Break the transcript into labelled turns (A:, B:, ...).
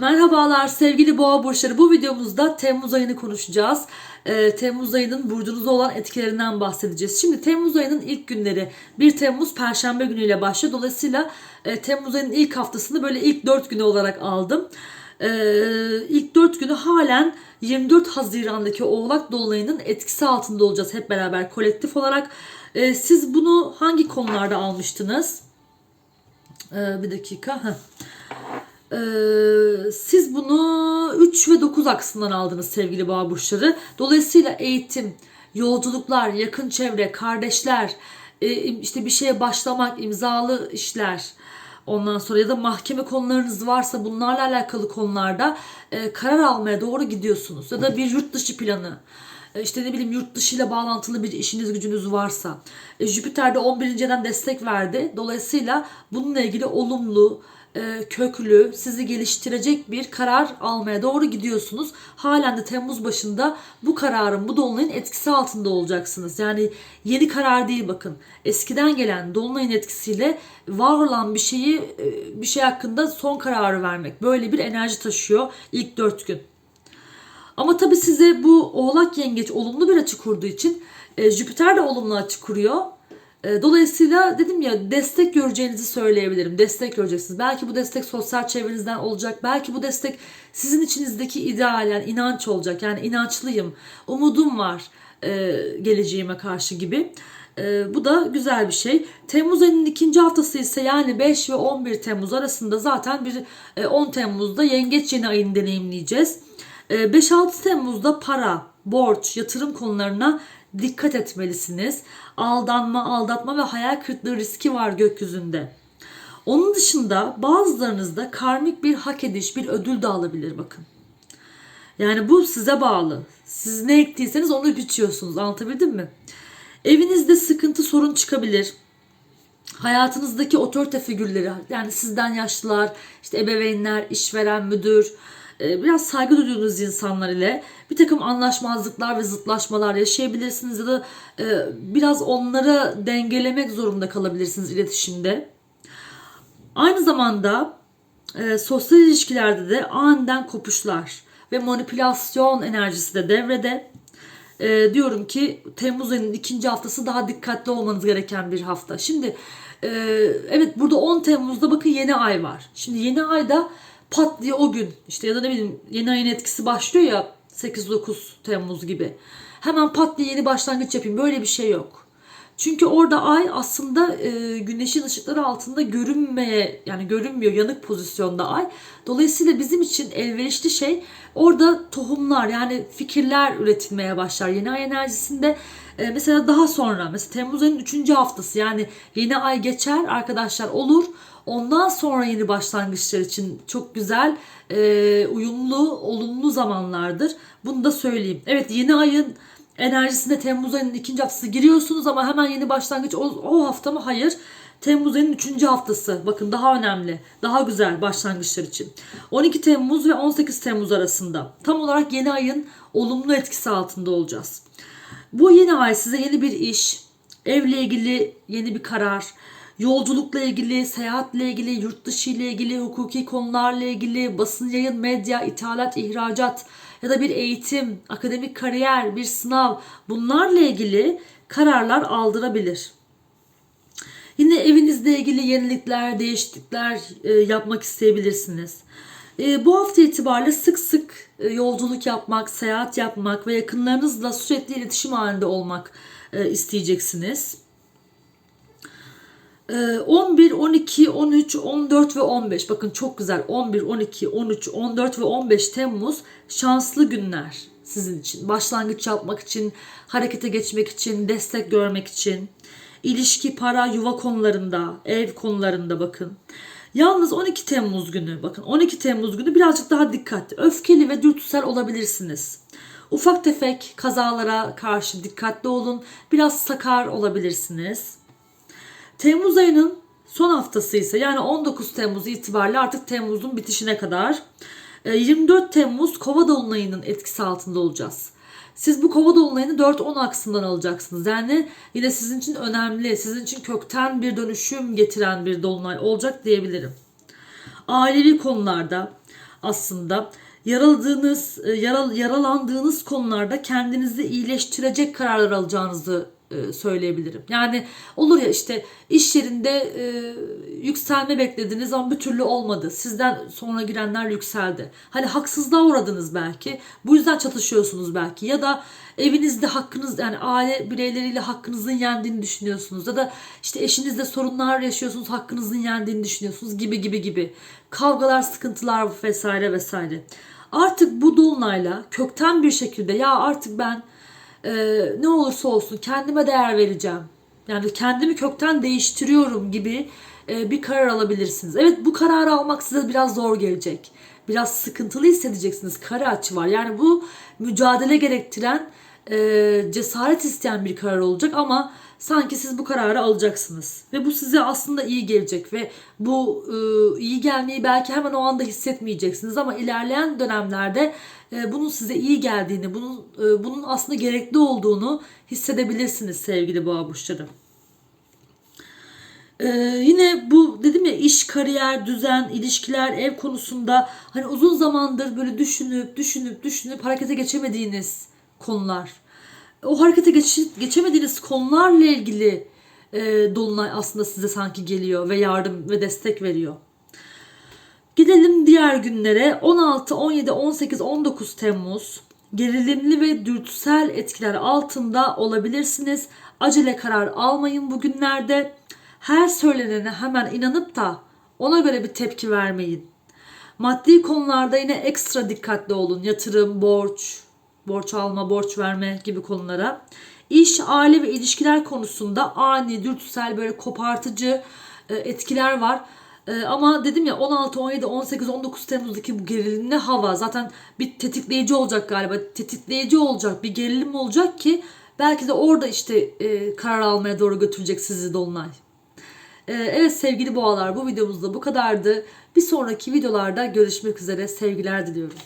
A: Merhabalar sevgili boğa burçları. Bu videomuzda Temmuz ayını konuşacağız. Ee, Temmuz ayının burcunuza olan etkilerinden bahsedeceğiz. Şimdi Temmuz ayının ilk günleri 1 Temmuz Perşembe günüyle başlıyor. Dolayısıyla e, Temmuz ayının ilk haftasını böyle ilk 4 günü olarak aldım. Ee, ilk 4 günü halen 24 Haziran'daki Oğlak Dolunay'ının etkisi altında olacağız hep beraber kolektif olarak. Ee, siz bunu hangi konularda almıştınız? Ee, bir dakika. Heh. Ee, siz bunu 3 ve 9 aksından aldınız sevgili boğa burçları. Dolayısıyla eğitim, yolculuklar, yakın çevre, kardeşler, e, işte bir şeye başlamak, imzalı işler, ondan sonra ya da mahkeme konularınız varsa bunlarla alakalı konularda e, karar almaya doğru gidiyorsunuz. Ya da bir yurt dışı planı, işte ne bileyim yurt dışı ile bağlantılı bir işiniz gücünüz varsa. E, Jüpiter de 11. evden destek verdi. Dolayısıyla bununla ilgili olumlu, e, köklü, sizi geliştirecek bir karar almaya doğru gidiyorsunuz. Halen de Temmuz başında bu kararın, bu dolunayın etkisi altında olacaksınız. Yani yeni karar değil bakın. Eskiden gelen dolunayın etkisiyle var olan bir şeyi, e, bir şey hakkında son kararı vermek. Böyle bir enerji taşıyor ilk dört gün. Ama tabii size bu Oğlak Yengeç olumlu bir açı kurduğu için e, Jüpiter de olumlu açı kuruyor. E, dolayısıyla dedim ya destek göreceğinizi söyleyebilirim. Destek göreceksiniz. Belki bu destek sosyal çevrenizden olacak. Belki bu destek sizin içinizdeki ideal yani inanç olacak. Yani inançlıyım, umudum var e, geleceğime karşı gibi. E, bu da güzel bir şey. Temmuz ayının ikinci haftası ise yani 5 ve 11 Temmuz arasında zaten bir e, 10 Temmuz'da yengeç yeni ayını deneyimleyeceğiz. E, 5-6 Temmuz'da para, borç, yatırım konularına dikkat etmelisiniz. Aldanma, aldatma ve hayal kırıklığı riski var gökyüzünde. Onun dışında bazılarınızda karmik bir hak ediş, bir ödül de alabilir bakın. Yani bu size bağlı. Siz ne ektiyseniz onu biçiyorsunuz. Anlatabildim mi? Evinizde sıkıntı, sorun çıkabilir. Hayatınızdaki otorite figürleri yani sizden yaşlılar, işte ebeveynler, işveren, müdür, biraz saygı duyduğunuz insanlar ile bir takım anlaşmazlıklar ve zıtlaşmalar yaşayabilirsiniz ya da e, biraz onları dengelemek zorunda kalabilirsiniz iletişimde. Aynı zamanda e, sosyal ilişkilerde de aniden kopuşlar ve manipülasyon enerjisi de devrede. E, diyorum ki Temmuz ayının ikinci haftası daha dikkatli olmanız gereken bir hafta. Şimdi e, evet burada 10 Temmuz'da bakın yeni ay var. Şimdi yeni ayda pat diye o gün işte ya da ne bileyim yeni ayın etkisi başlıyor ya 8-9 Temmuz gibi. Hemen pat diye yeni başlangıç yapayım. Böyle bir şey yok. Çünkü orada ay aslında e, güneşin ışıkları altında görünmeye yani görünmüyor yanık pozisyonda ay. Dolayısıyla bizim için elverişli şey orada tohumlar yani fikirler üretilmeye başlar yeni ay enerjisinde. E, mesela daha sonra mesela Temmuz ayının 3. haftası yani yeni ay geçer arkadaşlar olur. Ondan sonra yeni başlangıçlar için çok güzel, e, uyumlu, olumlu zamanlardır. Bunu da söyleyeyim. Evet yeni ayın enerjisinde Temmuz ayının ikinci haftası giriyorsunuz ama hemen yeni başlangıç o, o hafta mı? Hayır. Temmuz ayının 3. haftası. Bakın daha önemli. Daha güzel başlangıçlar için. 12 Temmuz ve 18 Temmuz arasında. Tam olarak yeni ayın olumlu etkisi altında olacağız. Bu yeni ay size yeni bir iş, evle ilgili yeni bir karar, yolculukla ilgili, seyahatle ilgili, yurt dışı ile ilgili, hukuki konularla ilgili, basın yayın, medya, ithalat, ihracat ya da bir eğitim, akademik kariyer, bir sınav bunlarla ilgili kararlar aldırabilir. Yine evinizle ilgili yenilikler, değişiklikler e, yapmak isteyebilirsiniz. E, bu hafta itibariyle sık sık e, yolculuk yapmak, seyahat yapmak ve yakınlarınızla sürekli iletişim halinde olmak isteyeceksiniz. 11, 12, 13, 14 ve 15 bakın çok güzel 11, 12, 13, 14 ve 15 Temmuz şanslı günler sizin için. Başlangıç yapmak için, harekete geçmek için, destek görmek için. ilişki, para, yuva konularında, ev konularında bakın. Yalnız 12 Temmuz günü bakın 12 Temmuz günü birazcık daha dikkatli. Öfkeli ve dürtüsel olabilirsiniz. Ufak tefek kazalara karşı dikkatli olun. Biraz sakar olabilirsiniz. Temmuz ayının son haftası ise yani 19 Temmuz itibariyle artık Temmuz'un bitişine kadar 24 Temmuz Kova dolunayının etkisi altında olacağız. Siz bu kova dolunayını 4-10 aksından alacaksınız. Yani yine sizin için önemli, sizin için kökten bir dönüşüm getiren bir dolunay olacak diyebilirim. Ailevi konularda, aslında. Yaraladığınız, e, yaral, yaralandığınız konularda kendinizi iyileştirecek kararlar alacağınızı e, söyleyebilirim. Yani olur ya işte iş yerinde e, yükselme beklediniz ama bir türlü olmadı. Sizden sonra girenler yükseldi. Hani haksızlığa uğradınız belki. Bu yüzden çatışıyorsunuz belki. Ya da evinizde hakkınız yani aile bireyleriyle hakkınızın yendiğini düşünüyorsunuz. Ya da işte eşinizle sorunlar yaşıyorsunuz hakkınızın yendiğini düşünüyorsunuz gibi gibi gibi. Kavgalar, sıkıntılar vesaire vesaire. Artık bu dolunayla kökten bir şekilde ya artık ben e, ne olursa olsun kendime değer vereceğim. Yani kendimi kökten değiştiriyorum gibi e, bir karar alabilirsiniz. Evet bu kararı almak size biraz zor gelecek. Biraz sıkıntılı hissedeceksiniz. Kara açı var. Yani bu mücadele gerektiren, e, cesaret isteyen bir karar olacak ama sanki siz bu kararı alacaksınız. Ve bu size aslında iyi gelecek ve bu e, iyi gelmeyi belki hemen o anda hissetmeyeceksiniz ama ilerleyen dönemlerde e, bunun size iyi geldiğini, bunun e, bunun aslında gerekli olduğunu hissedebilirsiniz sevgili boğa burçları. Ee, yine bu dedim ya iş, kariyer, düzen, ilişkiler, ev konusunda hani uzun zamandır böyle düşünüp düşünüp düşünüp harekete geçemediğiniz konular. O harekete geç, geçemediğiniz konularla ilgili e, dolunay aslında size sanki geliyor ve yardım ve destek veriyor. Gidelim diğer günlere. 16, 17, 18, 19 Temmuz. Gerilimli ve dürtüsel etkiler altında olabilirsiniz. Acele karar almayın bu günlerde. Her söylenene hemen inanıp da ona göre bir tepki vermeyin. Maddi konularda yine ekstra dikkatli olun. Yatırım, borç, borç alma, borç verme gibi konulara. İş, aile ve ilişkiler konusunda ani, dürtüsel böyle kopartıcı e, etkiler var. E, ama dedim ya 16, 17, 18, 19 Temmuz'daki bu gerilimli hava zaten bir tetikleyici olacak galiba. Tetikleyici olacak, bir gerilim olacak ki belki de orada işte e, karar almaya doğru götürecek sizi Dolunay. Evet sevgili boğalar bu videomuzda bu kadardı. Bir sonraki videolarda görüşmek üzere sevgiler diliyorum.